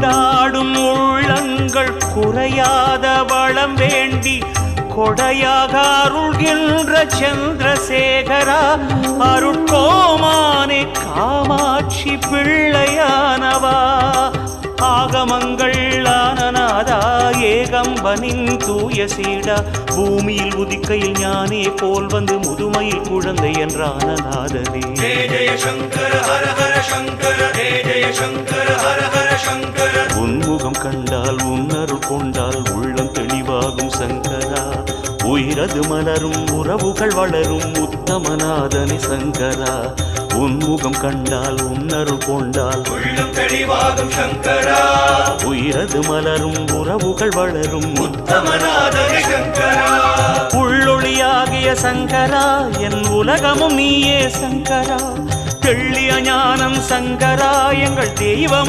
கொண்டாடும் உள்ளங்கள் குறையாத வளம் வேண்டி கொடையாக அருள்கின்ற சந்திரசேகரா அருட்கோமானே காமாட்சி பிள்ளையானவா. ஆகமங்கள் ஆனநாதா ஏகம்பனின் தூய சீடா பூமியில் உதிக்கையில் ஞானே போல் வந்து முதுமையில் குழந்தை என்றான நாதனே. ஜெய ஜெய சங்கர ஹர ஹர சங்கர ஜெய ஜெய சங்கர. கண்டால் உன்னரு கொண்டால் உள்ளம் தெளிவாகும் சங்கரா. உயிரது மலரும் உறவுகள் வளரும் உத்தமநாதனி சங்கரா. உன்முகம் கண்டால் உன்னரு கொண்டால் உள்ளம் தெளிவாகும் சங்கரா. உயிரது மலரும் உறவுகள் வளரும் உத்தமநாதனி சங்கரா. உள்ளொளியாகிய சங்கரா என் உலகமும் நீயே சங்கரா. தெள்ளிய ஞானம் சங்கரா எங்கள் தெய்வமும்